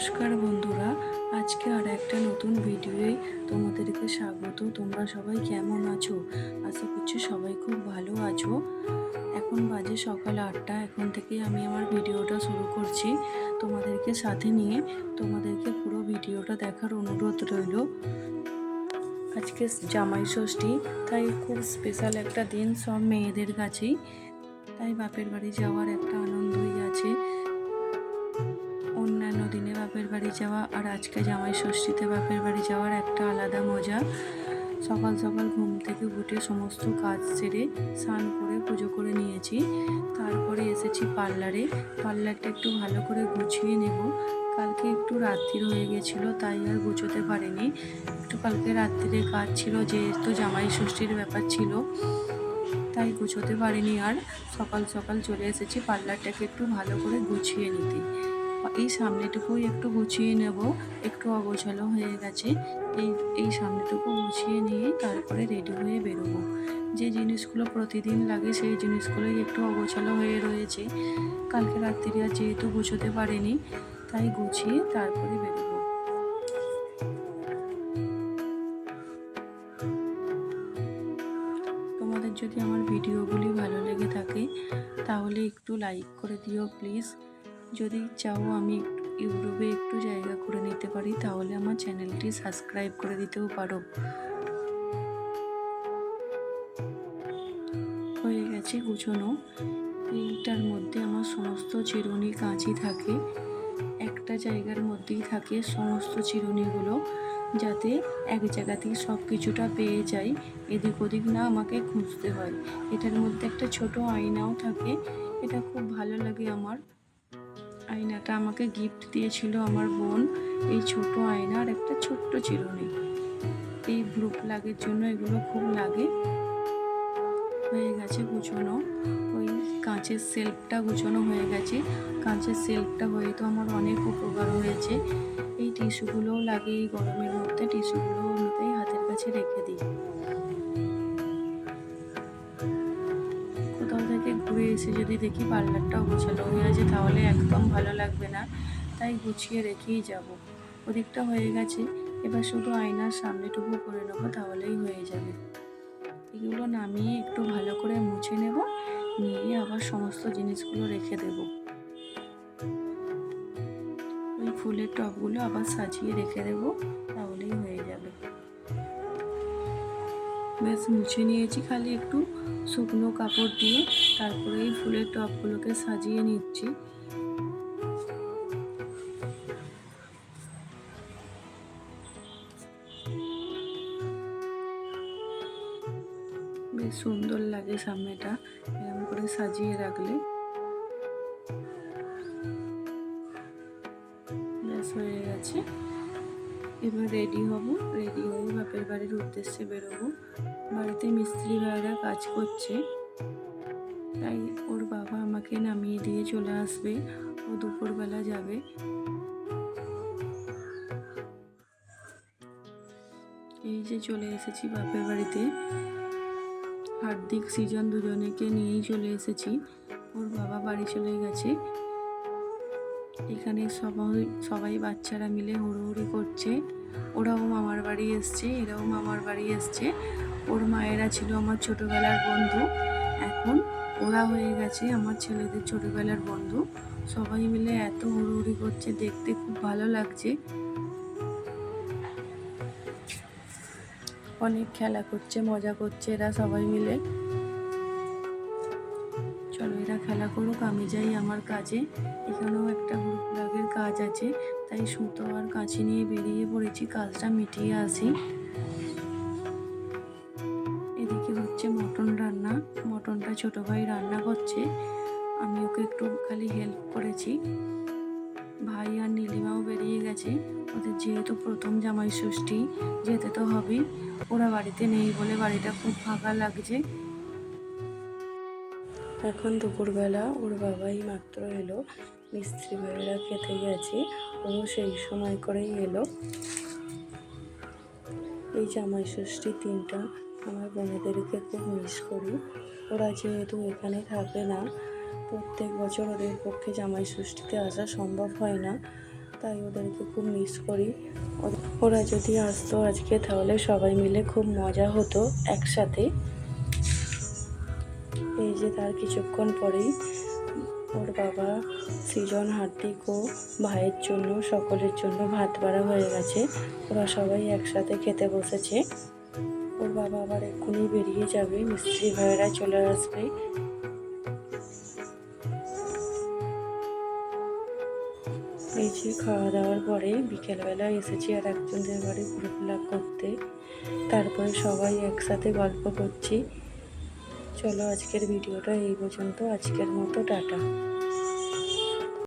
নমস্কার বন্ধুরা, আজকে আর একটা নতুন ভিডিওয়ে তোমাদেরকে স্বাগত। তোমরা সবাই কেমন আছো? আশা করছি সবাই খুব ভালো আছো। এখন বাজে সকাল আটটা, এখন থেকে আমি আমার ভিডিওটা শুরু করছি তোমাদেরকে সাথে নিয়ে। তোমাদেরকে পুরো ভিডিওটা দেখার অনুরোধ রইল। আজকে জামাই ষষ্ঠী, তাই খুব স্পেশাল একটা দিন সব মেয়েদের কাছেই। তাই বাপের বাড়ি যাওয়ার একটা আনন্দই আছে। দিনে বাপের বাড়ি যাওয়া আর আজকে জামাই ষষ্ঠীতে বাপের বাড়ি যাওয়ার একটা আলাদা মজা। সকাল সকাল ঘুম থেকে উঠে সমস্ত কাজ সেরে স্নান করে পুজো করে নিয়েছি। তারপরে এসেছি পার্লারে। পার্লারটা একটু ভালো করে গুছিয়ে নেব। কালকে একটু রাত্রির হয়ে গেছিল, তাই আর গুছোতে পারিনি। একটু কালকে রাত্রিরে কাজ ছিল, যেহেতু জামাই ষষ্ঠীর ব্যাপার ছিল, তাই গুছোতে পারিনি আর সকাল সকাল চলে এসেছি পার্লারটাকে একটু ভালো করে গুছিয়ে নিতে। এই সামনেটুকুই একটু গুছিয়ে নেব, একটু অগোছালো হয়ে গেছে। এই এই সামনেটুকু গুছিয়ে নিয়ে তারপরে রেডি হয়ে বেরোবো। যে জিনিসগুলো প্রতিদিন লাগে সেই জিনিসগুলোই একটু অগোছালো হয়ে রয়েছে। কালকে রাত্রি আর যেহেতু গুছোতে পারিনি, তাই গুছিয়ে তারপরে বেরোবো। তোমাদের যদি আমার ভিডিওগুলি ভালো লেগে থাকে, তাহলে একটু লাইক করে দিও প্লিজ যদি চাও আমি ইউটিউবে একটু জায়গা করে নিতে পারি, তাহলে আমার চ্যানেলটি সাবস্ক্রাইব করে দিতেও পারো। হয়ে গেছে গুছানো এইটার মধ্যে আমার সমস্ত চিরুনি কাঁচি থাকে। একটা জায়গার মধ্যেই থাকে সমস্ত চিরুনিগুলো, যাতে এক জায়গাতেই সব কিছুটা পেয়ে যাই। এদিক ওদিক না আমাকে খুঁজতে হয়। এটার মধ্যে একটা ছোট আয়নাও থাকে। এটা খুব ভালো লাগে আমার। আয়নাটা আমাকে গিফট দিয়েছিল আমার বোন, এই ছোট আয়না আর একটা ছোট্ট চিরুনি। এই ব্লু প্লাগের জন্য এগুলো খুব লাগে। হয়ে গেছে গুছানো। ওই কাঁচের সেলফটা গুছানো হয়ে গেছে। কাঁচের সেলফটা হয়ে তো আমার অনেক উপকার হয়েছে। এই টিস্যুগুলোও লাগে এই গরমের মধ্যে টিস্যুগুলো এমনিতেই হাতের কাছে রেখে দিই। ঘুরে এসে যদি দেখি পার্লারটা গোছালো হয়ে আছে, তাহলে একদম ভালো লাগবে না। তাই গুছিয়ে রেখেই যাব। ওদিকটা হয়ে গেছে। এবার শুধু আয়নার সামনেটুকু করে নেব, তাহলেই হয়ে যাবে। এগুলো নামিয়ে একটু ভালো করে মুছে নেব, নিয়ে আবার সমস্ত জিনিসগুলো রেখে দেব। ওই ফুলের টবগুলো আবার সাজিয়ে রেখে দেব, তাহলেই হয়ে যাবে। ব্যাস মুছে নিয়েছি খালি একটু শুকনো কাপড় দিয়ে, তারপরে এই ফুলের টবগুলোকে সাজিয়ে নিচ্ছি। বেশ সুন্দর লাগে সামনেটা এরকম করে সাজিয়ে রাখলে। ব্যাস হয়ে গেছে। এবার রেডি হব। রেডি হয়ে বাপের বাড়ির উদ্দেশ্যে বেরোবো। বাড়িতে মিস্ত্রি ভাইরা কাজ করছে। তাই ওর বাবা আমাকে নামিয়ে দিয়ে চলে আসবে। ও দুপুরবেলা যাবে। এই যে চলে এসেছি বাপের বাড়িতে। হার্দিক, সিজন দুজনেকে নিয়েই চলে এসেছি। ওর বাবা বাড়ি চলে গেছে। এখানে সবাই সবাই বাচ্চারা মিলে হুড়োহুড়ি করছে। ওরাও মামার বাড়ি এসছে, এরাও মামার বাড়ি এসছে। ওর মায়েরা ছিল আমার ছোটোবেলার বন্ধু। এখন ওরা হয়ে গেছে আমার ছেলেদের ছোটোবেলার বন্ধু। সবাই মিলে এত হুড়ুহুড়ি করছে, দেখতে খুব ভালো লাগছে। অনেক খেলা করছে, মজা করছে এরা সবাই মিলে। করুক, আমি যাই আমার কাজে। এখানেও একটা গ্রুপ কাজ আছে, তাই সুতো আর কাঁচি নিয়ে বেরিয়ে পড়েছি, কাজটা মিটিয়ে আসি। এদিকে হচ্ছে মটন রান্না, মটনটা ছোট ভাই রান্না করছে, আমি ওকে একটু খালি হেল্প করেছি। ভাই আর নীলিমাও বেরিয়ে গেছে, ওদের যেহেতু প্রথম জামাই ষষ্ঠী, যেতে তো হবেই, ওরা বাড়িতে নেই বলে বাড়িটা খুব ফাঁকা লাগছে। এখন দুপুরবেলা ওর বাবাই মাত্র এলো, মিস্ত্রি ভাইয়েরা খেতে গেছে, ও সেই সময় করেই এলো। এই জামাই ষষ্ঠী দিনটা আমার বোনেদেরকে খুব মিস করি। ওরা যেহেতু এখানে থাকে না, প্রত্যেক বছর ওদের পক্ষে জামাই ষষ্ঠীতে আসা সম্ভব হয় না, তাই ওদেরকে খুব মিস করি। ওরা যদি আসতো আজকে, তাহলে সবাই মিলে খুব মজা হতো একসাথে। যে তার কিছুক্ষণ পরেই ওর বাবা সৃজন হার্দিক ও ভাইয়ের জন্য, সকলের জন্য ভাত বাড়া হয়ে গেছে। ওরা সবাই একসাথে খেতে বসেছে। ওর বাবা আবার এক্ষুনি বেরিয়ে যাবে। মিস্ত্রি ভাইয়েরা চলে আসবে। এই যে খাওয়া দাওয়ার পরে বিকেলবেলা এসেছি আর একজনদের বাড়ি ঘুরফেরা করতে। তারপরে সবাই একসাথে গল্প করছি। চলো আজকের ভিডিওটা এই পর্যন্ত। আজকের মতো টাটা।